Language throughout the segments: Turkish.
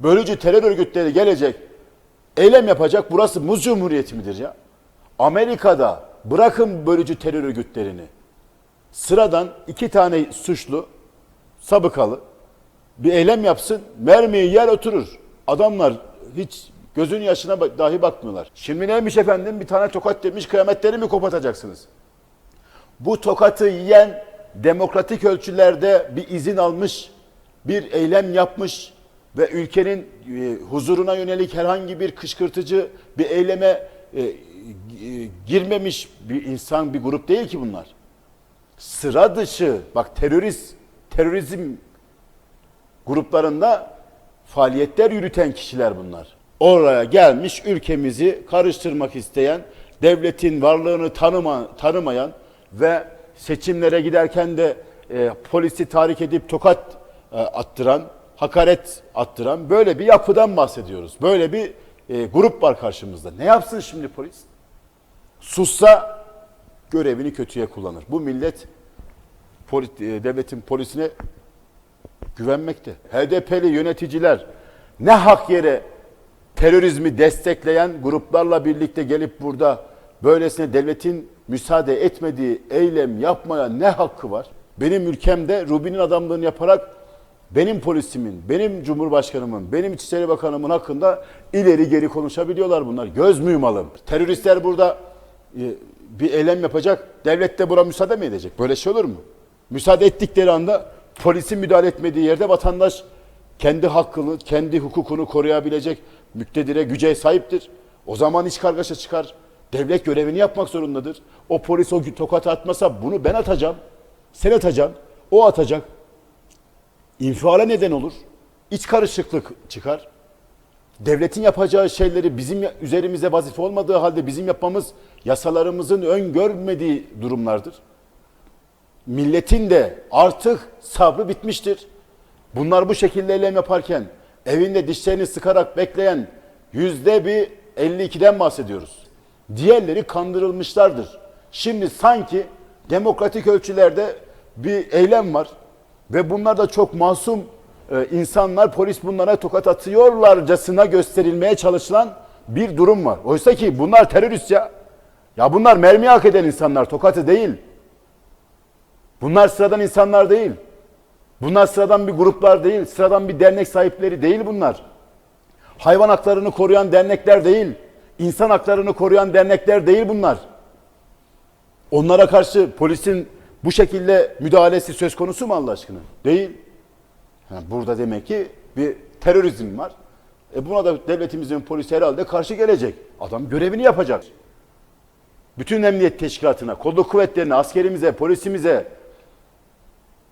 Bölücü terör örgütleri gelecek, eylem yapacak. Burası muz cumhuriyeti midir ya? Amerika'da bırakın bölücü terör örgütlerini. Sıradan iki tane suçlu, sabıkalı bir eylem yapsın, mermiyi yer oturur. Adamlar hiç gözün yaşına dahi bakmıyorlar. Şimdi neymiş efendim? Bir tane tokat demiş, kıyametleri mi kopatacaksınız? Bu tokatı yiyen demokratik ölçülerde bir izin almış, bir eylem yapmış ve ülkenin e, huzuruna yönelik herhangi bir kışkırtıcı bir eyleme e, e, girmemiş bir insan, bir grup değil ki bunlar. Sıra dışı, bak terörist, terörizm gruplarında faaliyetler yürüten kişiler bunlar. Oraya gelmiş ülkemizi karıştırmak isteyen, devletin varlığını tanıma, tanımayan ve seçimlere giderken de e, polisi tahrik edip tokat e, attıran, hakaret attıran böyle bir yapıdan bahsediyoruz. Böyle bir e, grup var karşımızda. Ne yapsın şimdi polis? Sussa görevini kötüye kullanır. Bu millet polis, e, devletin polisine güvenmekte. HDP'li yöneticiler ne hak yere terörizmi destekleyen gruplarla birlikte gelip burada böylesine devletin müsaade etmediği eylem yapmaya ne hakkı var? Benim ülkemde Rubin'in adamlığını yaparak benim polisimin, benim cumhurbaşkanımın, benim İçişleri Bakanımın hakkında ileri geri konuşabiliyorlar bunlar. Göz mü yumalım? Teröristler burada e, bir eylem yapacak, devlet de buna müsaade mi edecek? Böyle şey olur mu? Müsaade ettikleri anda polisin müdahale etmediği yerde vatandaş kendi hakkını, kendi hukukunu koruyabilecek müktedire güce sahiptir. O zaman iç kargaşa çıkar. Devlet görevini yapmak zorundadır. O polis o tokat atmasa bunu ben atacağım. Sen atacaksın. O atacak. İnfiale neden olur. İç karışıklık çıkar. Devletin yapacağı şeyleri bizim üzerimize vazife olmadığı halde bizim yapmamız yasalarımızın öngörmediği durumlardır. Milletin de artık sabrı bitmiştir. Bunlar bu şekilde eylem yaparken evinde dişlerini sıkarak bekleyen yüzde bir 52'den bahsediyoruz. Diğerleri kandırılmışlardır. Şimdi sanki demokratik ölçülerde bir eylem var ve bunlar da çok masum e, insanlar polis bunlara tokat atıyorlarcasına gösterilmeye çalışılan bir durum var. Oysa ki bunlar terörist ya. Ya bunlar mermi hak eden insanlar, tokatı değil. Bunlar sıradan insanlar değil. Bunlar sıradan bir gruplar değil, sıradan bir dernek sahipleri değil bunlar. Hayvan haklarını koruyan dernekler değil, insan haklarını koruyan dernekler değil bunlar. Onlara karşı polisin bu şekilde müdahalesi söz konusu mu Allah aşkına? Değil. Ha, burada demek ki bir terörizm var. E buna da devletimizin polisi herhalde karşı gelecek. Adam görevini yapacak. Bütün emniyet teşkilatına, kolluk kuvvetlerine, askerimize, polisimize,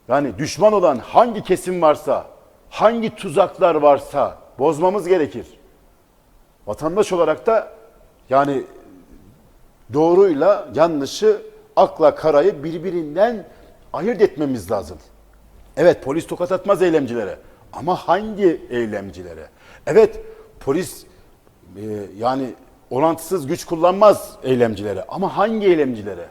yani düşman olan hangi kesim varsa, hangi tuzaklar varsa bozmamız gerekir. Vatandaş olarak da yani doğruyla yanlışı, akla karayı birbirinden ayırt etmemiz lazım. Evet polis tokat atmaz eylemcilere ama hangi eylemcilere? Evet polis e, yani orantısız güç kullanmaz eylemcilere ama hangi eylemcilere?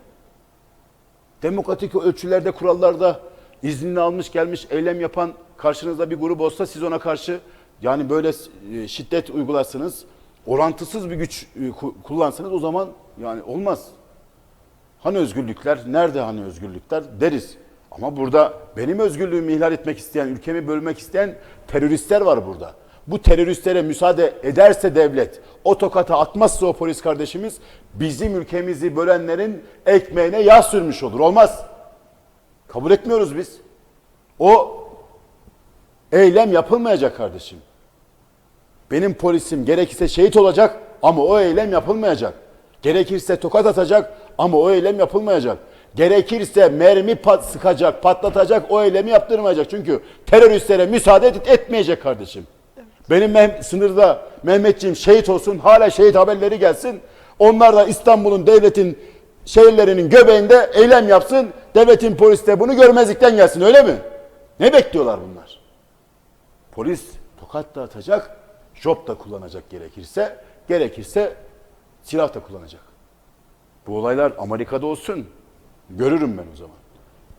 Demokratik ölçülerde, kurallarda iznini almış gelmiş eylem yapan karşınızda bir grup olsa siz ona karşı yani böyle e, şiddet uygulasınız, orantısız bir güç e, ku- kullansanız o zaman yani olmaz. Hani özgürlükler, nerede hani özgürlükler deriz. Ama burada benim özgürlüğümü ihlal etmek isteyen, ülkemi bölmek isteyen teröristler var burada. Bu teröristlere müsaade ederse devlet, o tokata atmazsa o polis kardeşimiz bizim ülkemizi bölenlerin ekmeğine yağ sürmüş olur. Olmaz. Kabul etmiyoruz biz. O eylem yapılmayacak kardeşim. Benim polisim gerekirse şehit olacak ama o eylem yapılmayacak. Gerekirse tokat atacak ama o eylem yapılmayacak. Gerekirse mermi pat sıkacak, patlatacak o eylemi yaptırmayacak. Çünkü teröristlere müsaade et- etmeyecek kardeşim. Benim Meh- sınırda Mehmetciğim şehit olsun, hala şehit haberleri gelsin. Onlar da İstanbul'un, devletin şehirlerinin göbeğinde eylem yapsın. Devletin polisi de bunu görmezlikten gelsin öyle mi? Ne bekliyorlar bunlar? Polis tokat da atacak, job da kullanacak gerekirse, gerekirse silah da kullanacak. Bu olaylar Amerika'da olsun. Görürüm ben o zaman.